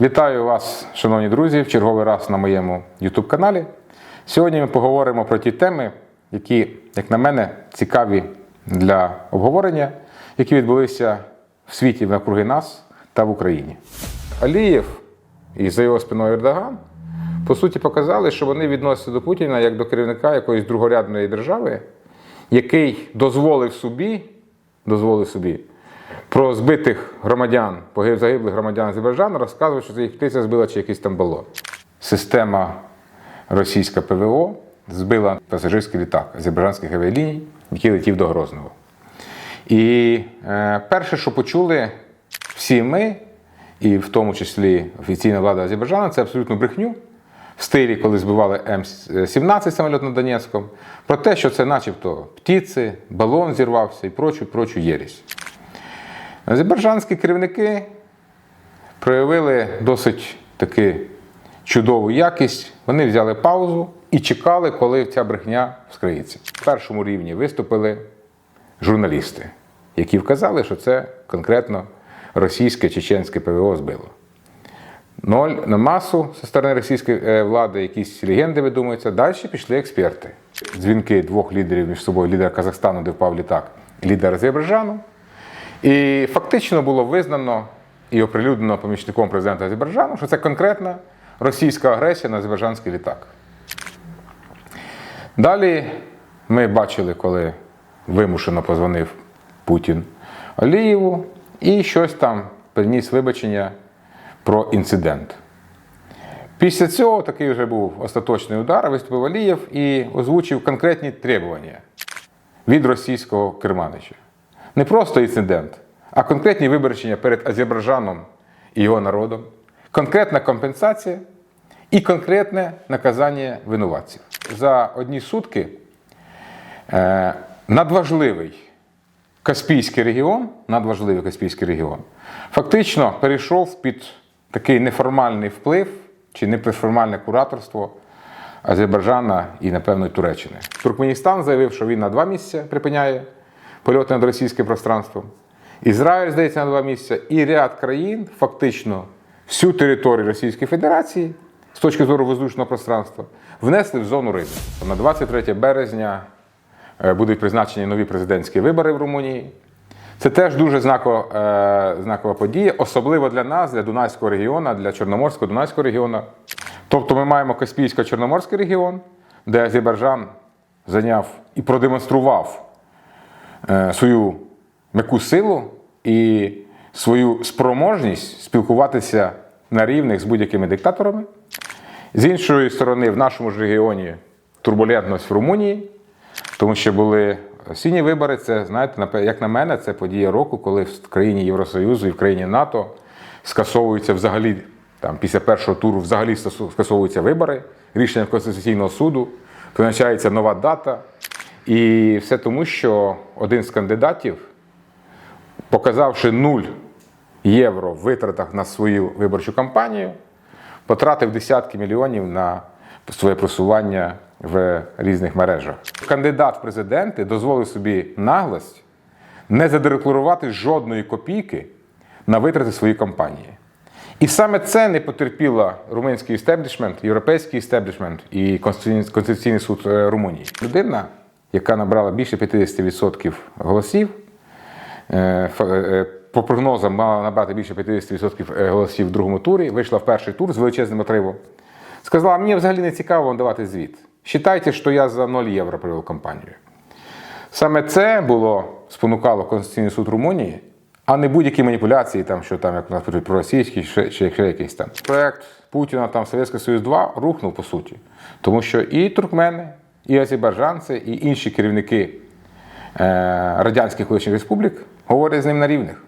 Вітаю вас, шановні друзі, в черговий раз на моєму YouTube каналі. Сьогодні ми поговоримо про ті теми, які, як на мене, цікаві для обговорення, які відбулися в світі навкруги нас та в Україні. Алієв і за його спиною Ердоган по суті показали, що вони відносяться до Путіна як до керівника якоїсь другорядної держави, який дозволив собі, дозволив собі про збитих громадян, загиблих громадян Азербайджану, розказував, що це їх птиця збила чи якийсь там балон. Система російська ПВО збила пасажирський літак азербайджанських авіаліній, який летів до Грозного. І е, перше, що почули всі ми, і в тому числі офіційна влада Азербайджану, це абсолютно брехню в стилі, коли збивали М-17 самоліт над Донецьком, про те, що це начебто птиці, балон зірвався і прочу, прочу єрість. Азербайджанські керівники проявили досить таки чудову якість. Вони взяли паузу і чекали, коли ця брехня вскриється. В першому рівні виступили журналісти, які вказали, що це конкретно російське чеченське ПВО збило. Ноль на масу зі сторони російської е, влади, якісь легенди видумуються. Далі пішли експерти. Дзвінки двох лідерів між собою: лідер Казахстану, де впав літак, і лідер Азербайджану. І фактично було визнано і оприлюднено помічником президента Азербайджану, що це конкретна російська агресія на азербайджанський літак. Далі ми бачили, коли вимушено позвонив Путін Алієву і щось там приніс вибачення про інцидент. Після цього такий вже був остаточний удар, виступив Алієв і озвучив конкретні требування від російського керманича. Не просто інцидент, а конкретні виборчення перед Азербайджаном і його народом, конкретна компенсація і конкретне наказання винуватців. За одні сутки е, надважливий Каспійський регіон, надважливий Каспійський регіон, фактично перейшов під такий неформальний вплив чи неформальне кураторство Азербайджана і, напевно, Туреччини. Туркменістан заявив, що він на два місяці припиняє польоти над російським пространством. Ізраїль, здається, на два місяці, і ряд країн, фактично, всю територію Російської Федерації з точки зору воздушного пространства, внесли в зону ризику. На 23 березня е, будуть призначені нові президентські вибори в Румунії. Це теж дуже знакова, е, знакова подія, особливо для нас, для Дунайського регіону, для Чорноморського Дунайського регіону. Тобто ми маємо Каспійсько-Чорноморський регіон, де Азербайджан зайняв і продемонстрував свою м'яку силу і свою спроможність спілкуватися на рівних з будь-якими диктаторами. З іншої сторони, в нашому ж регіоні турбулентність в Румунії, тому що були осінні вибори. Це, знаєте, як на мене, це подія року, коли в країні Євросоюзу і в країні НАТО скасовуються взагалі, там, після першого туру взагалі скасовуються вибори, рішення Конституційного суду, призначається нова дата. І все тому, що один з кандидатів, показавши 0 євро в витратах на свою виборчу кампанію, потратив десятки мільйонів на своє просування в різних мережах. Кандидат в президенти дозволив собі наглость не задекларувати жодної копійки на витрати своєї кампанії. І саме це не потерпіла румунський істеблішмент, європейський істеблішмент і Конституційний- Конституційний суд е, Румунії. Людина, яка набрала більше 50% голосів, е, е, по прогнозам мала набрати більше 50% голосів в другому турі, вийшла в перший тур з величезним отривом. Сказала, мені взагалі не цікаво вам давати звіт. Считайте, що я за 0 євро провів кампанію. Саме це було спонукало Конституційний суд Румунії, а не будь-які маніпуляції, там, що там, як у нас пишуть, проросійські, чи, чи якийсь там. Проект Путіна там Совєтський Союз 2 рухнув по суті. Тому що і туркмени, і азербайджанці, і інші керівники е, радянських колишніх республік говорять з ним на рівних.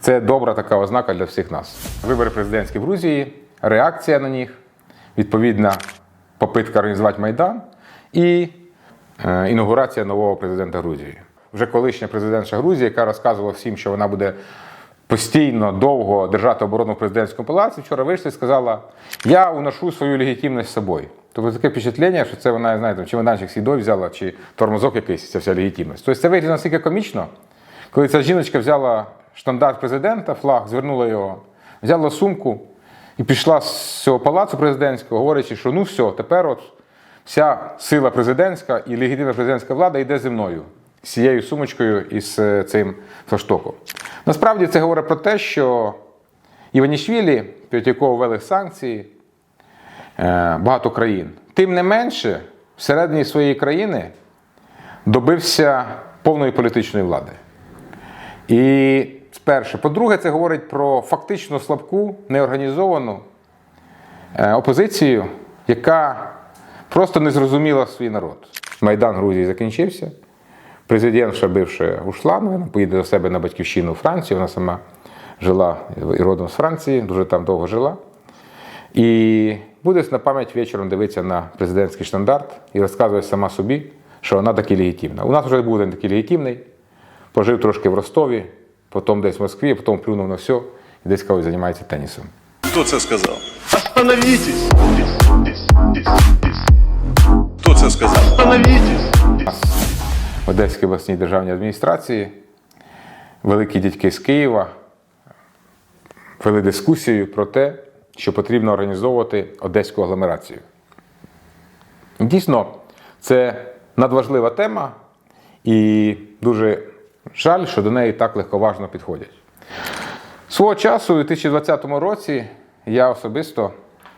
Це добра така ознака для всіх нас. Вибори президентські в Грузії, реакція на них, відповідна попитка організувати Майдан і е, інаугурація нового президента Грузії. Вже колишня президентша Грузії, яка розказувала всім, що вона буде постійно довго держати оборону в президентському палаці, вчора вийшла і сказала: Я уношу свою легітимність з собою. Тобто таке впечатлення, що це вона, знаєте, чемоданчик сідой взяла, чи тормозок якийсь, ця вся легітимність. Тобто це виглядає настільки комічно, коли ця жіночка взяла штандарт президента, флаг, звернула його, взяла сумку і пішла з цього палацу президентського, говорячи, що ну все, тепер от вся сила президентська і легітимна президентська влада йде зі мною, з цією сумочкою і з е, цим фаштоком. Насправді це говорить про те, що Іванішвілі, проти якого ввели санкції, е, багато країн, тим не менше, всередині своєї країни добився повної політичної влади. І перше. По-друге, це говорить про фактично слабку, неорганізовану е, опозицію, яка просто не зрозуміла свій народ. Майдан Грузії закінчився. Президентша бивша ушла, ну, вона поїде до себе на батьківщину у Францію. Вона сама жила і родом з Франції, дуже там довго жила. І буде на пам'ять вечором дивитися на президентський штандарт і розказує сама собі, що вона таки легітимна. У нас вже був один такий легітимний, пожив трошки в Ростові, потім десь в Москві, потім плюнув на все і десь когось займається тенісом. Хто це сказав? Здесь. Хто це сказав? Остановитесь! Одеській обласній державній адміністрації. Великі дядьки з Києва вели дискусію про те, що потрібно організовувати одеську агломерацію. Дійсно, це надважлива тема, і дуже жаль, що до неї так легковажно підходять. Свого часу, у 2020 році, я особисто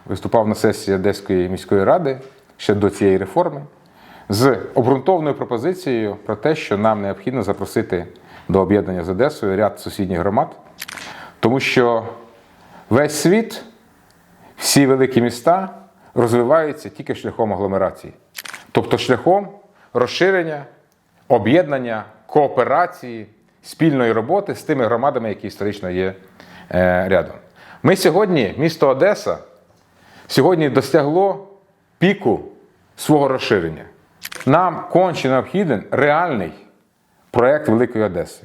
виступав на сесії Одеської міської ради ще до цієї реформи з обґрунтовною пропозицією про те, що нам необхідно запросити до об'єднання з Одесою ряд сусідніх громад, тому що весь світ, всі великі міста розвиваються тільки шляхом агломерації, тобто шляхом розширення, об'єднання, кооперації, спільної роботи з тими громадами, які історично є е, рядом. Ми сьогодні, місто Одеса, сьогодні досягло піку свого розширення. Нам конче необхіден реальний проєкт Великої Одеси,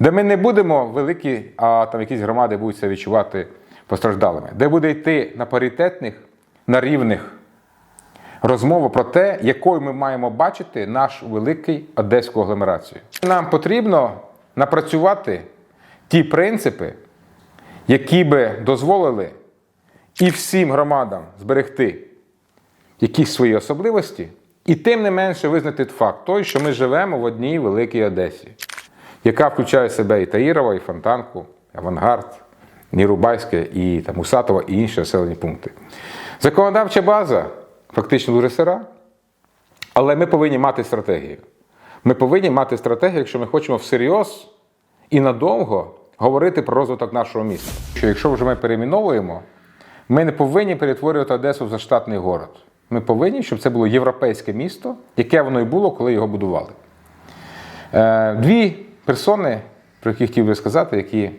де ми не будемо великі, а там якісь громади будуть себе відчувати постраждалими, де буде йти на паритетних, на рівних розмова про те, якою ми маємо бачити нашу великий одеську агломерацію. Нам потрібно напрацювати ті принципи, які би дозволили і всім громадам зберегти якісь свої особливості, і тим не менше визнати факт той, що ми живемо в одній великій Одесі, яка включає в себе і Таїрова, і Фонтанку, Авангард, Нірубайське, і там, Усатова, і інші населені пункти. Законодавча база фактично дуже сира, але ми повинні мати стратегію. Ми повинні мати стратегію, якщо ми хочемо всерйоз і надовго говорити про розвиток нашого міста. Що якщо вже ми перейменовуємо, ми не повинні перетворювати Одесу в заштатний город. Ми повинні, щоб це було європейське місто, яке воно і було, коли його будували. Е, Дві персони, про які хотів би сказати, які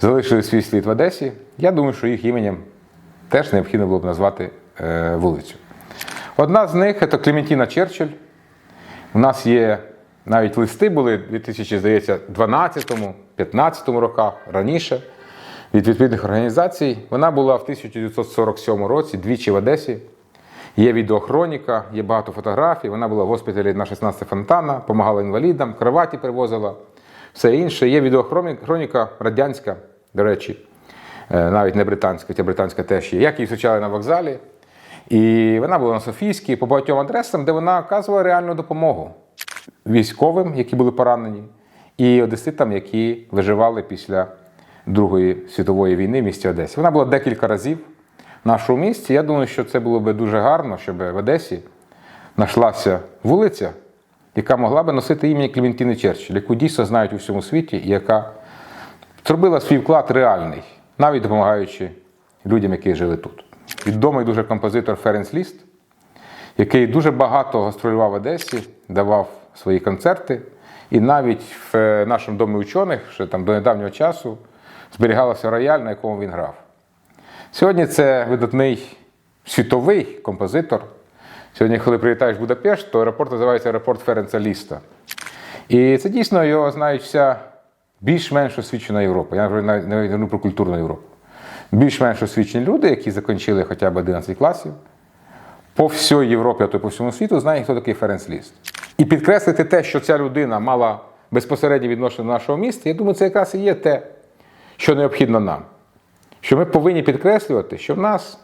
залишили свій слід в Одесі, я думаю, що їх іменем теж необхідно було б назвати е, вулицю. Одна з них це Клементіна Черчилль. У нас є навіть листи були в 2012-15 роках раніше від відповідних організацій. Вона була в 1947 році двічі в Одесі. Є відеохроніка, є багато фотографій. Вона була в госпіталі на 16 фонтана, допомагала інвалідам, кроваті привозила, все інше. Є відеохроніка радянська, до речі, е, навіть не британська, хоча британська теж є, як її зустрічали на вокзалі. І вона була на Софійській по багатьом адресам, де вона оказувала реальну допомогу військовим, які були поранені, і одеситам, які виживали після Другої світової війни в місті Одесі. Вона була декілька разів нашому місті. Я думаю, що це було би дуже гарно, щоб в Одесі знайшлася вулиця, яка могла би носити ім'я Клементини Черчилль, яку дійсно знають у всьому світі, і яка зробила свій вклад реальний, навіть допомагаючи людям, які жили тут. Відомий дуже композитор Ференц Ліст, який дуже багато гастролював в Одесі, давав свої концерти. І навіть в е, нашому домі учених, ще там до недавнього часу, зберігалося рояль, на якому він грав. Сьогодні це видатний світовий композитор. Сьогодні, коли приїжджаєш в Будапешт, то аеропорт називається аеропорт Ференца Ліста. І це дійсно його знають вся більш-менш освічена Європа. Я навіть не говорю про культурну Європу. Більш-менш освічені люди, які закінчили хоча б 11 класів, по всій Європі, а то й по всьому світу, знають, хто такий Ференц Ліст. І підкреслити те, що ця людина мала безпосереднє відношення до нашого міста, я думаю, це якраз і є те, що необхідно нам. Що ми повинні підкреслювати, що в нас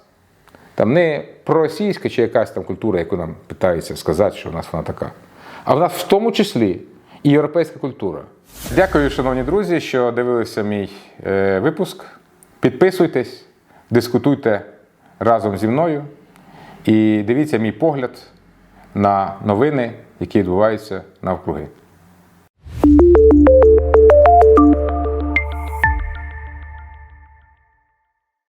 там не проросійська чи якась там культура, яку нам питаються сказати, що в нас вона така, а в нас в тому числі і європейська культура. Дякую, шановні друзі, що дивилися мій е, випуск. Підписуйтесь, дискутуйте разом зі мною і дивіться мій погляд на новини, які відбуваються навкруги.